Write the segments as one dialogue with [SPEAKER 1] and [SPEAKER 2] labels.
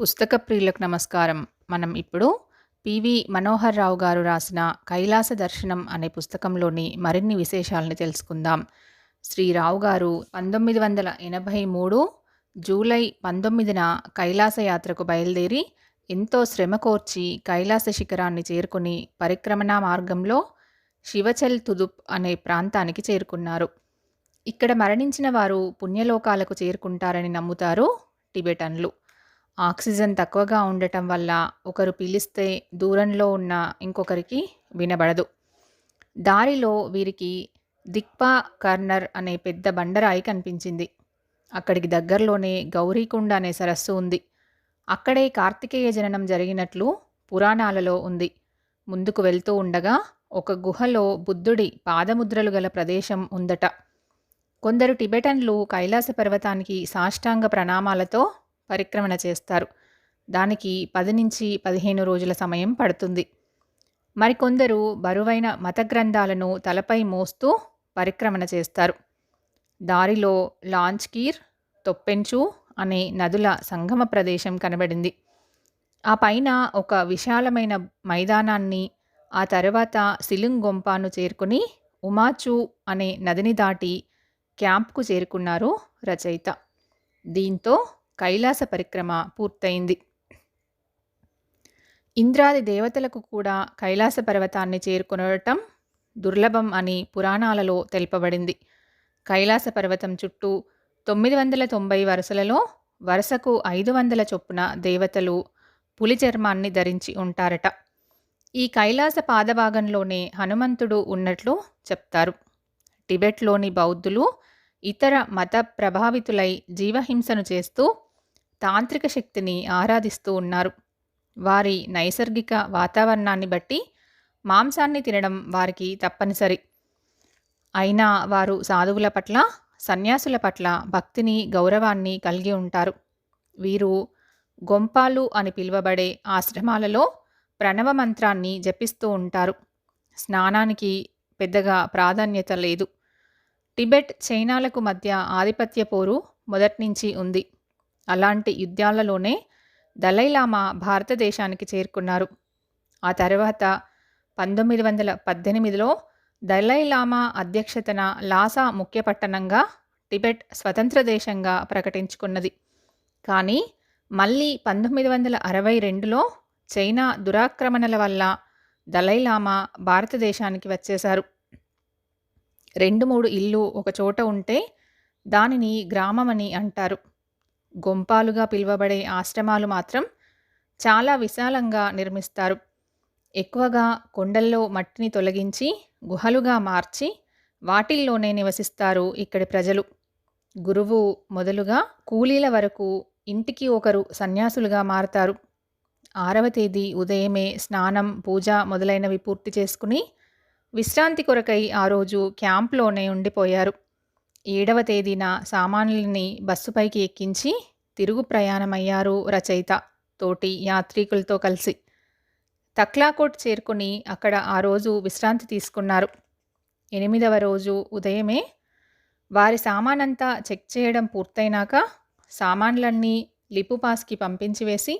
[SPEAKER 1] పుస్తక ప్రియులకు నమస్కారం. మనం ఇప్పుడు పివి మనోహర్ రావు గారు రాసిన కైలాస దర్శనం అనే పుస్తకంలోని మరిన్ని విశేషాలను తెలుసుకుందాం. శ్రీ రావు గారు పంతొమ్మిది వందల ఎనభై మూడు జూలై పంతొమ్మిదిన కైలాస యాత్రకు బయలుదేరి ఎంతో శ్రమ కోర్చి కైలాస శిఖరాన్ని చేరుకుని పరిక్రమణ మార్గంలో శివచల్ తుదుప్ అనే ప్రాంతానికి చేరుకున్నారు. ఇక్కడ మరణించిన వారు పుణ్యలోకాలకు చేరుకుంటారని నమ్ముతారు టిబెటన్లు. ఆక్సిజన్ తక్కువగా ఉండటం వల్ల ఒకరు పిలిస్తే దూరంలో ఉన్న ఇంకొకరికి వినబడదు. దారిలో వీరికి దిక్పా కర్నర్ అనే పెద్ద బండరాయి కనిపించింది. అక్కడికి దగ్గరలోనే గౌరీకుండ అనే సరస్సు ఉంది. అక్కడే కార్తికేయ జననం జరిగినట్లు పురాణాలలో ఉంది. ముందుకు వెళ్తూ ఉండగా ఒక గుహలో బుద్ధుడి పాదముద్రలు గల ప్రదేశం ఉందట. కొందరు టిబెటన్లు కైలాస పర్వతానికి సాష్టాంగ ప్రణామాలతో పరిక్రమణ చేస్తారు. దానికి పది నుంచి పదిహేను రోజుల సమయం పడుతుంది. మరికొందరు బరువైన మత గ్రంథాలను తలపై మోస్తూ పరిక్రమణ చేస్తారు. దారిలో లాంచ్కీర్ తొప్పెంచు అనే నదుల సంగమ ప్రదేశం కనబడింది. ఆ పైన ఒక విశాలమైన మైదానాన్ని ఆ తర్వాత సిలుంగొంపాను చేరుకుని ఉమాచు అనే నదిని దాటి క్యాంప్కు చేరుకున్నారు రచయిత. దీంతో కైలాస పరిక్రమ పూర్తయింది. ఇంద్రాది దేవతలకు కూడా కైలాస పర్వతాన్ని చేరుకొనటం దుర్లభం అని పురాణాలలో తెలుపబడింది. కైలాస పర్వతం చుట్టూ తొమ్మిది వందల తొంభై వరుసలలో వరుసకు ఐదు వందల చొప్పున దేవతలు పులి చర్మాన్ని ధరించి ఉంటారట. ఈ కైలాస పాదభాగంలోనే హనుమంతుడు ఉన్నట్లు చెప్తారు. టిబెట్లోని బౌద్ధులు ఇతర మత ప్రభావితులై జీవహింసను చేస్తూ తాంత్రిక శక్తిని ఆరాధిస్తూ ఉన్నారు. వారి నైసర్గిక వాతావరణాన్ని బట్టి మాంసాన్ని తినడం వారికి తప్పనిసరి. అయినా వారు సాధువుల పట్ల సన్యాసుల పట్ల భక్తిని గౌరవాన్ని కలిగి ఉంటారు. వీరు గొంపాలు అని పిలువబడే ఆశ్రమాలలో ప్రణవ మంత్రాన్ని జపిస్తూ ఉంటారు. స్నానానికి పెద్దగా ప్రాధాన్యత లేదు. టిబెట్ చైనాలకు మధ్య ఆధిపత్య పోరు మొదటి నుంచి ఉంది. అలాంటి యుద్ధాలలోనే దలైలామా భారతదేశానికి చేరుకున్నారు. ఆ తర్వాత పంతొమ్మిది వందల పద్దెనిమిదిలో దలైలామా అధ్యక్షతన లాసా ముఖ్య పట్టణంగా టిబెట్ స్వతంత్ర దేశంగా ప్రకటించుకున్నది. కానీ మళ్ళీ పంతొమ్మిది వందల అరవై రెండులో చైనా దురాక్రమణల వల్ల దలైలామా భారతదేశానికి వచ్చేశారు. రెండు మూడు ఇల్లు ఒక చోట ఉంటే దానిని గ్రామమని అంటారు. గొంపాలుగా పిలువబడే ఆశ్రమాలు మాత్రం చాలా విశాలంగా నిర్మిస్తారు. ఎక్కువగా కొండల్లో మట్టిని తొలగించి గుహలుగా మార్చి వాటిల్లోనే నివసిస్తారు ఇక్కడి ప్రజలు. గురువు మొదలుగా కూలీల వరకు ఇంటికి ఒకరు సన్యాసులుగా మారతారు. ఆరవ తేదీ ఉదయమే స్నానం పూజ మొదలైనవి పూర్తి చేసుకుని విశ్రాంతి కొరకై ఆ రోజు క్యాంప్లోనే ఉండిపోయారు. ఏడవ తేదీన సామాన్యుల్ని బస్సుపైకి ఎక్కించి తిరుగు ప్రయాణమయ్యారు రచయిత తోటి యాత్రికులతో కలిసి. తక్లాకోట్ చేరుకుని అక్కడ ఆ రోజు విశ్రాంతి తీసుకున్నారు. ఎనిమిదవ రోజు ఉదయమే వారి సామానంతా చెక్ చేయడం పూర్తయినాక సామాన్లన్నీ లిపుపాస్కి పంపించి వేసి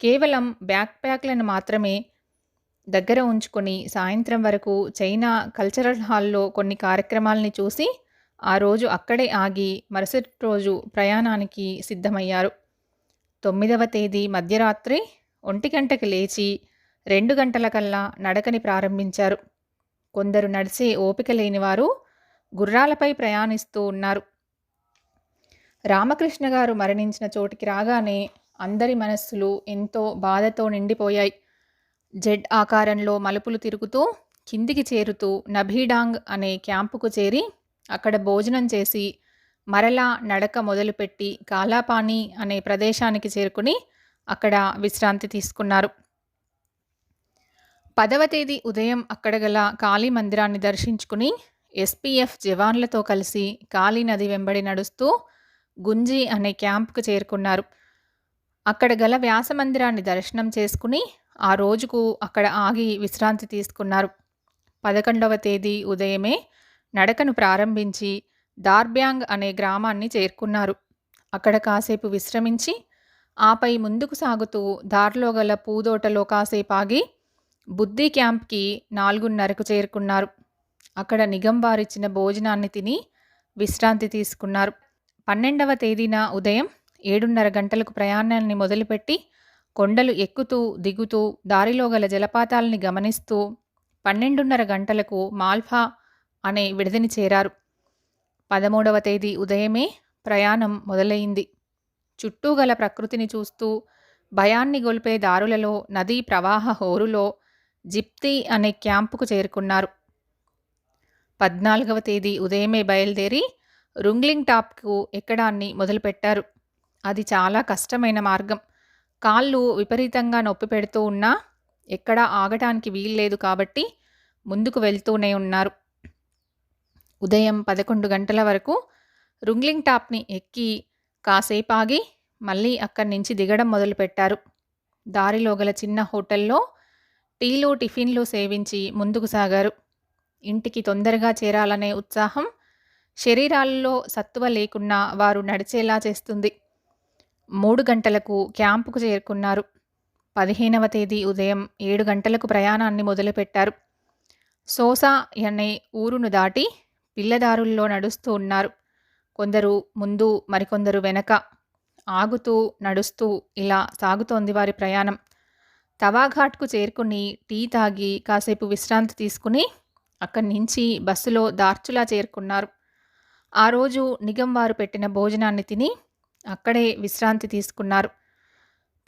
[SPEAKER 1] కేవలం బ్యాక్ ప్యాక్లను మాత్రమే దగ్గర ఉంచుకొని సాయంత్రం వరకు చైనా కల్చరల్ హాల్లో కొన్ని కార్యక్రమాలని చూసి ఆ రోజు అక్కడే ఆగి మరుసటి రోజు ప్రయాణానికి సిద్ధమయ్యారు. తొమ్మిదవ తేదీ మధ్యరాత్రి ఒంటి గంటకి లేచి రెండు గంటల కల్లా నడకని ప్రారంభించారు. కొందరు నడిచే ఓపిక లేనివారు గుర్రాలపై ప్రయాణిస్తూ ఉన్నారు. రామకృష్ణ గారు మరణించిన చోటికి రాగానే అందరి మనస్సులు ఎంతో బాధతో నిండిపోయాయి. జెడ్ ఆకారంలో మలుపులు తిరుగుతూ కిందికి చేరుతూ నభీడాంగ్ అనే క్యాంపుకు చేరి అక్కడ భోజనం చేసి మరలా నడక మొదలుపెట్టి కాలాపాని అనే ప్రదేశానికి చేరుకుని అక్కడ విశ్రాంతి తీసుకున్నారు. పదవ తేదీ ఉదయం అక్కడ గల కాళీ మందిరాన్ని దర్శించుకుని ఎస్పీఎఫ్ జవాన్లతో కలిసి కాళీ నది వెంబడి నడుస్తూ గుంజి అనే క్యాంప్కు చేరుకున్నారు. అక్కడ గల వ్యాస మందిరాన్ని దర్శనం చేసుకుని ఆ రోజుకు అక్కడ ఆగి విశ్రాంతి తీసుకున్నారు. పదకొండవ తేదీ ఉదయమే నడకను ప్రారంభించి దార్బ్యాంగ్ అనే గ్రామాన్ని చేరుకున్నారు. అక్కడ కాసేపు విశ్రమించి ఆపై ముందుకు సాగుతూ దారిలో గల పూదోటలో ఆగి బుద్ధి క్యాంప్కి నాలుగున్నరకు చేరుకున్నారు. అక్కడ నిగం వారిచ్చిన భోజనాన్ని తిని విశ్రాంతి తీసుకున్నారు. పన్నెండవ తేదీన ఉదయం ఏడున్నర గంటలకు ప్రయాణాన్ని మొదలుపెట్టి కొండలు ఎక్కుతూ దిగుతూ దారిలో గల జలపాతాలని గమనిస్తూ పన్నెండున్నర గంటలకు మాల్ఫా అనే విడదిని చేరారు. పదమూడవ తేదీ ఉదయమే ప్రయాణం మొదలైంది. చుట్టూ గల ప్రకృతిని చూస్తూ భయాన్ని గొలిపే దారులలో నదీ ప్రవాహ హోరులో జిప్తి అనే క్యాంపుకు చేరుకున్నారు. పద్నాలుగవ తేదీ ఉదయమే బయలుదేరి రుంగ్లింగ్ టాప్కు ఎక్కడాన్ని మొదలుపెట్టారు. అది చాలా కష్టమైన మార్గం. కాళ్ళు విపరీతంగా నొప్పి పెడుతూ ఉన్నా ఎక్కడా ఆగటానికి వీల్లేదు కాబట్టి ముందుకు వెళ్తూనే ఉన్నారు. ఉదయం పదకొండు గంటల వరకు రుంగ్లింగ్ టాప్ని ఎక్కి కాసేపు ఆగి మళ్ళీ అక్కడి నుంచి దిగడం మొదలుపెట్టారు. దారిలో గల చిన్న హోటల్లో టీలు టిఫిన్లు సేవించి ముందుకు సాగారు. ఇంటికి తొందరగా చేరాలనే ఉత్సాహం శరీరాల్లో సత్తువ లేకున్నా వారు నడిచేలా చేస్తుంది. మూడు గంటలకు క్యాంపుకు చేరుకున్నారు. పదిహేనవ తేదీ ఉదయం ఏడు గంటలకు ప్రయాణాన్ని మొదలుపెట్టారు. సోసా అనే ఊరును దాటి పిల్లదారుల్లో నడుస్తూ ఉన్నారు. కొందరు ముందు మరికొందరు వెనక ఆగుతూ నడుస్తూ ఇలా సాగుతోంది వారి ప్రయాణం. తవాఘాట్కు చేరుకుని టీ తాగి కాసేపు విశ్రాంతి తీసుకుని అక్కడి నుంచి బస్సులో దార్చులా చేరుకున్నారు. ఆ రోజు నిగం వారు పెట్టిన భోజనాన్ని తిని అక్కడే విశ్రాంతి తీసుకున్నారు.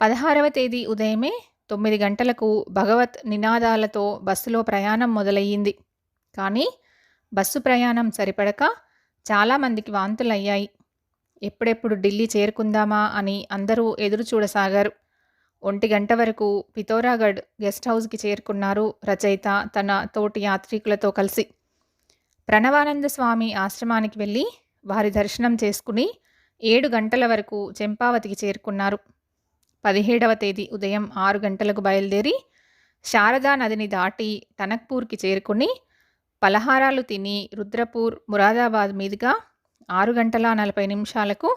[SPEAKER 1] పదహారవ తేదీ ఉదయమే తొమ్మిది గంటలకు భగవత్ నినాదాలతో బస్సులో ప్రయాణం మొదలయ్యింది. కానీ బస్సు ప్రయాణం సరిపడక చాలామందికి వాంతులయ్యాయి. ఎప్పుడెప్పుడు ఢిల్లీ చేరుకుందామా అని అందరూ ఎదురు చూడసాగారు. ఒంటి గంట వరకు పితోరాగఢ్ గెస్ట్ హౌస్కి చేరుకున్నారు రచయిత తన తోటి యాత్రికులతో కలిసి. ప్రణవానంద స్వామి ఆశ్రమానికి వెళ్ళి వారి దర్శనం చేసుకుని ఏడు గంటల వరకు చెంపావతికి చేరుకున్నారు. పదిహేడవ తేదీ ఉదయం ఆరు గంటలకు బయలుదేరి శారదా నదిని దాటి టనక్పూర్కి చేరుకుని పలహారాలు తిని రుద్రపూర్ మురాదాబాద్ మీదుగా ఆరు గంటల నలభై నిమిషాలకు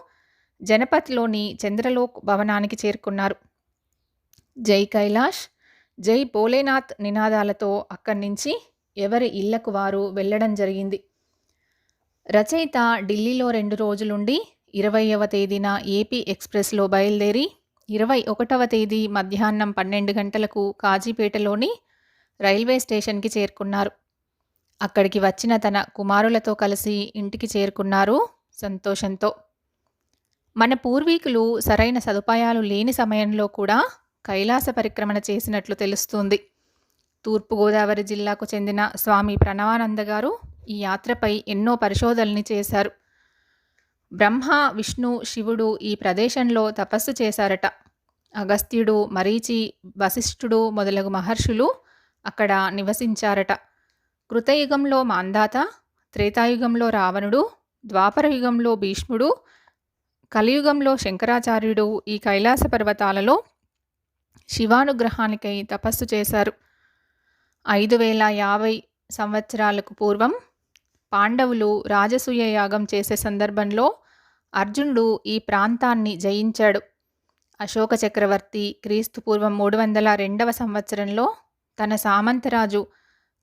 [SPEAKER 1] జనపథ్లోని చంద్రలోక్ భవనానికి చేరుకున్నారు. జై కైలాష్! జై భోలేనాథ్ నినాదాలతో అక్కడి నుంచి ఎవరి ఇళ్ళకు వారు వెళ్ళడం జరిగింది. రచయిత ఢిల్లీలో రెండు రోజులుండి ఇరవైవ తేదీన ఏపీ ఎక్స్ప్రెస్లో బయలుదేరి ఇరవై ఒకటవ తేదీ మధ్యాహ్నం పన్నెండు గంటలకు కాజీపేటలోని రైల్వే స్టేషన్కి చేరుకున్నారు. అక్కడికి వచ్చిన తన కుమారులతో కలిసి ఇంటికి చేరుకున్నారు సంతోషంతో. మన పూర్వీకులు సరైన సదుపాయాలు లేని సమయంలో కూడా కైలాస పరిక్రమణ చేసినట్లు తెలుస్తుంది. తూర్పుగోదావరి జిల్లాకు చెందిన స్వామి ప్రణవానంద గారు ఈ యాత్రపై ఎన్నో పరిశోధనల్ని చేశారు. బ్రహ్మ విష్ణు శివుడు ఈ ప్రదేశంలో తపస్సు చేశారట. అగస్త్యుడు మరీచి వశిష్ఠుడు మొదలగు మహర్షులు అక్కడ నివసించారట. కృతయుగంలో మాందాత త్రేతాయుగంలో రావణుడు ద్వాపరయుగంలో భీష్ముడు కలియుగంలో శంకరాచార్యుడు ఈ కైలాస పర్వతాలలో శివానుగ్రహానికై తపస్సు చేశారు. ఐదు వేల యాభై సంవత్సరాలకు పూర్వం పాండవులు రాజసూయ యాగం చేసే సందర్భంలో అర్జునుడు ఈ ప్రాంతాన్ని జయించాడు. అశోక చక్రవర్తి క్రీస్తు పూర్వం మూడు వందల రెండవ సంవత్సరంలో తన సామంతరాజు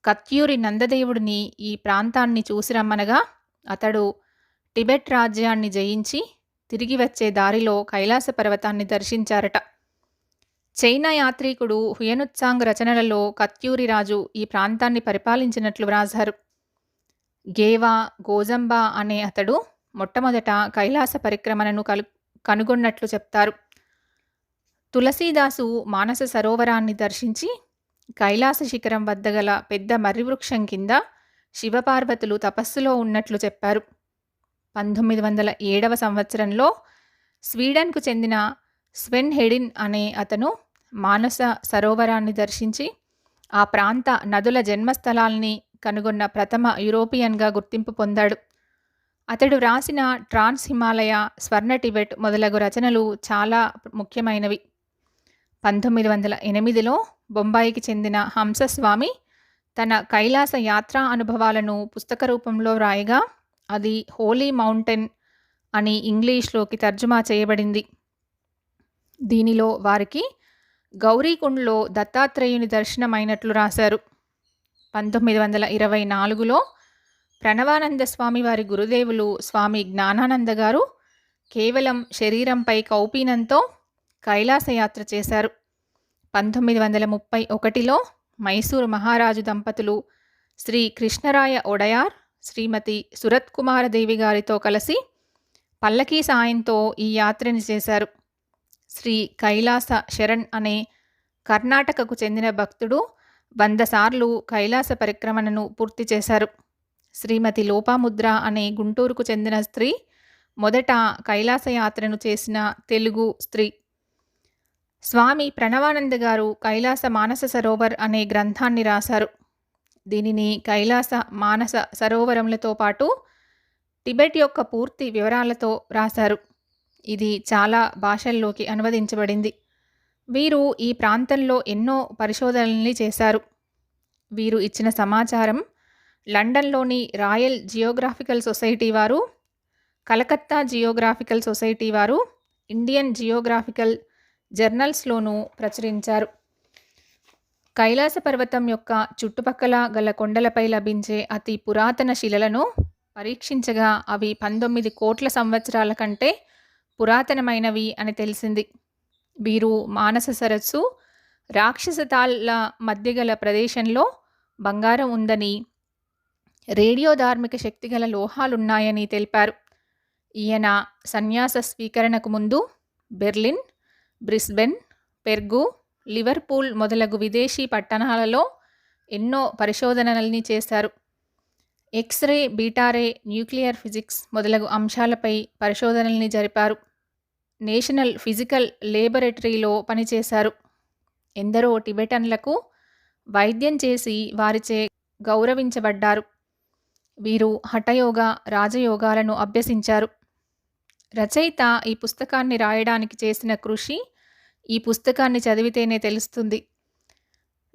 [SPEAKER 1] కత్యూరి నందదేవుడిని ఈ ప్రాంతాన్ని చూసిరమ్మనగా అతడు టిబెట్ రాజ్యాన్ని జయించి తిరిగి వచ్చే దారిలో కైలాస పర్వతాన్ని దర్శించారట. చైనా యాత్రికుడు హుయనుత్సాంగ్ రచనలలో కత్యూరి రాజు ఈ ప్రాంతాన్ని పరిపాలించినట్లు వ్రాసారు గేవా గోజంబా అనే అతడు మొట్టమొదట కైలాస పరిక్రమణను కలు కనుగొన్నట్లు చెప్తారు. తులసీదాసు మానస సరోవరాన్ని దర్శించి కైలాస శిఖరం వద్ద గల పెద్ద మర్రివృక్షం కింద శివపార్వతులు తపస్సులో ఉన్నట్లు చెప్పారు. పంతొమ్మిది వందల ఏడవ సంవత్సరంలో స్వీడన్కు చెందిన స్వెన్ హెడిన్ అనే అతను మానస సరోవరాన్ని దర్శించి ఆ ప్రాంత నదుల జన్మస్థలాల్ని కనుగొన్న ప్రథమ యూరోపియన్గా గుర్తింపు పొందాడు. అతడు వ్రాసిన ట్రాన్స్ హిమాలయ స్వర్ణ టిబెట్ మొదలగు రచనలు చాలా ముఖ్యమైనవి. పంతొమ్మిది వందల ఎనిమిదిలో బొంబాయికి చెందిన హంసస్వామి తన కైలాస యాత్రా అనుభవాలను పుస్తక రూపంలో రాయగా అది హోలీ మౌంటైన్ అని ఇంగ్లీష్లోకి తర్జుమా చేయబడింది. దీనిలో వారికి గౌరీకుండ్లో దత్తాత్రేయుని దర్శనమైనట్లు రాశారు. పంతొమ్మిది వందల ఇరవై నాలుగులో ప్రణవానంద స్వామి వారి గురుదేవులు స్వామి జ్ఞానానంద గారు కేవలం శరీరంపై కౌపీనంతో కైలాసయాత్ర చేశారు. పంతొమ్మిది వందల ముప్పై ఒకటిలో మైసూరు మహారాజు దంపతులు శ్రీ కృష్ణరాయ ఒడయార్ శ్రీమతి సురత్ కుమారదేవి గారితో కలిసి పల్లకీ సాయంతో ఈ యాత్రని చేశారు. శ్రీ కైలాస శరణ్ అనే కర్ణాటకకు చెందిన భక్తుడు వంద సార్లు కైలాస పరిక్రమణను పూర్తి చేశారు. శ్రీమతి లోపాముద్ర అనే గుంటూరుకు చెందిన స్త్రీ మొదట కైలాస యాత్రను చేసిన తెలుగు స్త్రీ. స్వామి ప్రణవానంద గారు కైలాస మానస సరోవర్ అనే గ్రంథాన్ని రాశారు. దీనిని కైలాస మానస సరోవరములతో పాటు టిబెట్ యొక్క పూర్తి వివరాలతో రాశారు. ఇది చాలా భాషల్లోకి అనువదించబడింది. వీరు ఈ ప్రాంతంలో ఎన్నో పరిశోధనల్ని చేశారు. వీరు ఇచ్చిన సమాచారం లండన్లోని రాయల్ జియోగ్రాఫికల్ సొసైటీ వారు కలకత్తా జియోగ్రాఫికల్ సొసైటీ వారు ఇండియన్ జియోగ్రాఫికల్ జర్నల్స్లోనూ ప్రచురించారు. కైలాస పర్వతం యొక్క చుట్టుపక్కల గల కొండలపై లభించే అతి పురాతన శిలలను పరీక్షించగా అవి పంతొమ్మిది కోట్ల సంవత్సరాల కంటే పురాతనమైనవి అని తెలిసింది. వీరు మానస సరస్సు రాక్షస మధ్య గల ప్రదేశంలో బంగారం ఉందని రేడియో ధార్మిక శక్తిగల లోహాలున్నాయని తెలిపారు. ఈయన సన్యాస స్వీకరణకు ముందు బెర్లిన్ బ్రిస్బెన్ పెర్గు లివర్పూల్ మొదలగు విదేశీ పట్టణాలలో ఎన్నో పరిశోధనల్ని చేశారు. ఎక్స్రే బీటారే న్యూక్లియర్ ఫిజిక్స్ మొదలగు అంశాలపై పరిశోధనల్ని జరిపారు. నేషనల్ ఫిజికల్ లేబొరేటరీలో పనిచేశారు. ఎందరో టిబెటన్లకు వైద్యం చేసి వారిచే గౌరవించబడ్డారు. వీరు హఠయోగ రాజయోగాలను అభ్యసించారు. రచయిత ఈ పుస్తకాన్ని రాయడానికి చేసిన కృషి ఈ పుస్తకాన్ని చదివితేనే తెలుస్తుంది.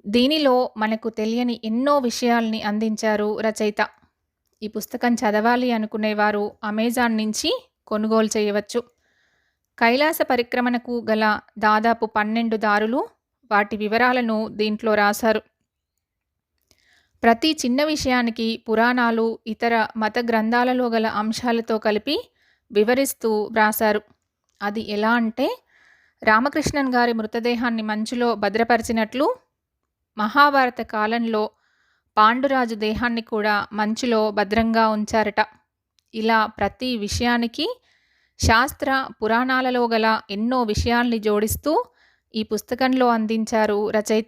[SPEAKER 1] దీనిలో మనకు తెలియని ఎన్నో విషయాల్ని అందించారు రచయిత. ఈ పుస్తకం చదవాలి అనుకునేవారు అమెజాన్ నుంచి కొనుగోలు చేయవచ్చు. కైలాస పరిక్రమణకు గల దాదాపు పన్నెండు దారులు వాటి వివరాలను దీంట్లో రాశారు. ప్రతి చిన్న విషయానికి పురాణాలు ఇతర మత గ్రంథాలలో గల అంశాలతో కలిపి వివరిస్తూ వ్రాశారు. అది ఎలా అంటే రామకృష్ణన్ గారి మృతదేహాన్ని మంచులో భద్రపరిచినట్లు మహాభారత కాలంలో పాండురాజు దేహాన్ని కూడా మంచులో భద్రంగా ఉంచారట. ఇలా ప్రతి విషయానికి శాస్త్ర పురాణాలలో గల ఎన్నో విషయాల్ని జోడిస్తూ ఈ పుస్తకంలో అందించారు రచయిత.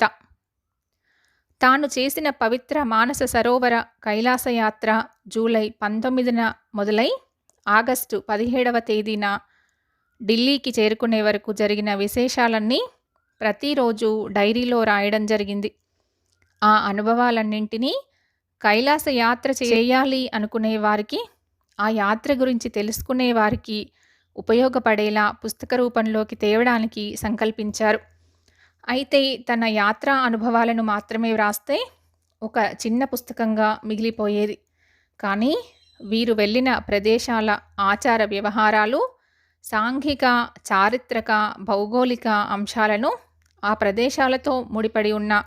[SPEAKER 1] తాను చేసిన పవిత్ర మానస సరోవర కైలాసయాత్ర జూలై పంతొమ్మిదిన మొదలై ఆగస్టు పదిహేడవ తేదీన ఢిల్లీకి చేరుకునే వరకు జరిగిన విశేషాలన్నీ ప్రతిరోజు డైరీలో రాయడం జరిగింది. ఆ అనుభవాలన్నింటినీ కైలాస యాత్ర చేయాలి అనుకునే వారికి ఆ యాత్ర గురించి తెలుసుకునే వారికి ఉపయోగపడేలా పుస్తక రూపంలోకి తేవడానికి సంకల్పించారు. అయితే తన యాత్రా అనుభవాలను మాత్రమే వ్రాస్తే ఒక చిన్న పుస్తకంగా మిగిలిపోయేది. కానీ వీరు వెళ్ళిన ప్రదేశాల ఆచార వ్యవహారాలు సాంఘిక చారిత్రక భౌగోళిక అంశాలను ఆ ప్రదేశాలతో ముడిపడి ఉన్న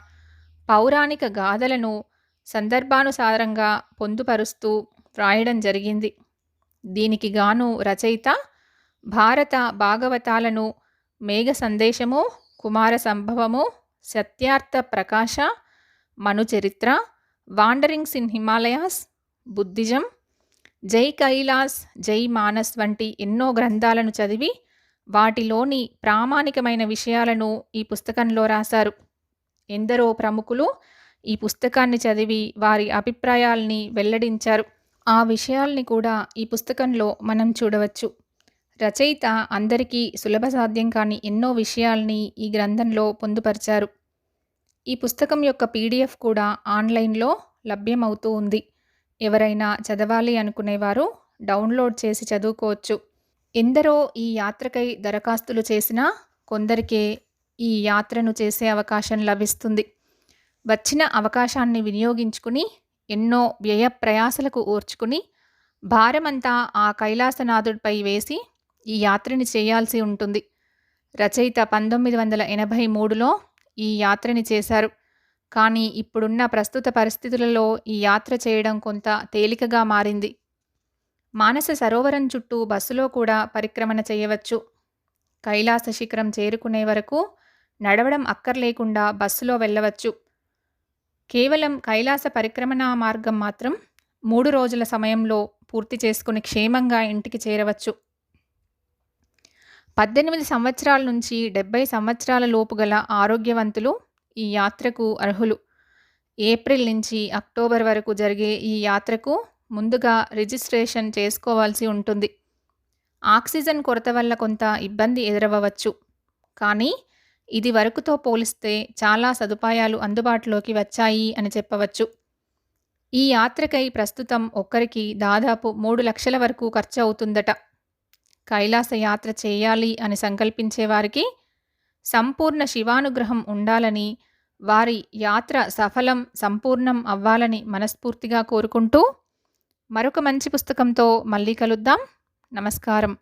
[SPEAKER 1] పౌరాణిక గాథలను సందర్భానుసారంగా పొందుపరుస్తూ వ్రాయడం జరిగింది. దీనికి గాను రచయిత భారత భాగవతాలను మేఘ సందేశము Kumara Sambhavamu Satyartha Prakasha Manucharitra wanderings in Himalayas Buddhism జై కైలాస్ జై మానస్ వంటి ఎన్నో గ్రంథాలను చదివి వాటిలోని ప్రామాణికమైన విషయాలను ఈ పుస్తకంలో రాశారు. ఎందరో ప్రముఖులు ఈ పుస్తకాన్ని చదివి వారి అభిప్రాయాల్ని వెల్లడించారు. ఆ విషయాల్ని కూడా ఈ పుస్తకంలో మనం చూడవచ్చు. రచయిత అందరికీ సులభ సాధ్యం కాని ఎన్నో విషయాల్ని ఈ గ్రంథంలో పొందుపరిచారు. ఈ పుస్తకం యొక్క పీడిఎఫ్ కూడా ఆన్లైన్లో లభ్యమవుతూ ఉంది. ఎవరైనా చదవాలి అనుకునేవారు డౌన్లోడ్ చేసి చదువుకోవచ్చు. ఎందరో ఈ యాత్రకై దరఖాస్తులు చేసినా కొందరికే ఈ యాత్రను చేసే అవకాశం లభిస్తుంది. వచ్చిన అవకాశాన్ని వినియోగించుకుని ఎన్నో వ్యయ ప్రయాసలకు ఓర్చుకుని భారమంతా ఆ కైలాసనాథుడిపై వేసి ఈ యాత్రని చేయాల్సి ఉంటుంది. రచయిత పంతొమ్మిది వందల ఎనభై మూడులో ఈ యాత్రని చేశారు. కానీ ఇప్పుడున్న ప్రస్తుత పరిస్థితులలో ఈ యాత్ర చేయడం కొంత తేలికగా మారింది. మానస సరోవరం చుట్టూ బస్సులో కూడా పరిక్రమణ చేయవచ్చు. కైలాస శిఖరం చేరుకునే వరకు నడవడం అక్కర్లేకుండా బస్సులో వెళ్ళవచ్చు. కేవలం కైలాస పరిక్రమణ మార్గం మాత్రం మూడు రోజుల సమయంలో పూర్తి చేసుకుని క్షేమంగా ఇంటికి చేరవచ్చు. పద్దెనిమిది సంవత్సరాల నుంచి డెబ్బై సంవత్సరాల లోపు గల ఆరోగ్యవంతులు ఈ యాత్రకు అర్హులు. ఏప్రిల్ నుంచి అక్టోబర్ వరకు జరిగే ఈ యాత్రకు ముందుగా రిజిస్ట్రేషన్ చేసుకోవాల్సి ఉంటుంది. ఆక్సిజన్ కొరత వల్ల కొంత ఇబ్బంది ఎదురవ్వచ్చు. కానీ ఇది వరకుతో పోలిస్తే చాలా సదుపాయాలు అందుబాటులోకి వచ్చాయి అని చెప్పవచ్చు. ఈ యాత్రకై ప్రస్తుతం ఒక్కరికి దాదాపు మూడు లక్షల వరకు ఖర్చు అవుతుందట. కైలాస యాత్ర చేయాలి అని సంకల్పించేవారికి సంపూర్ణ శివానుగ్రహం ఉండాలని వారి యాత్ర సఫలం సంపూర్ణం అవ్వాలని మనస్ఫూర్తిగా కోరుకుంటూ మరొక మంచి పుస్తకంతో మళ్ళీ కలుద్దాం. నమస్కారం.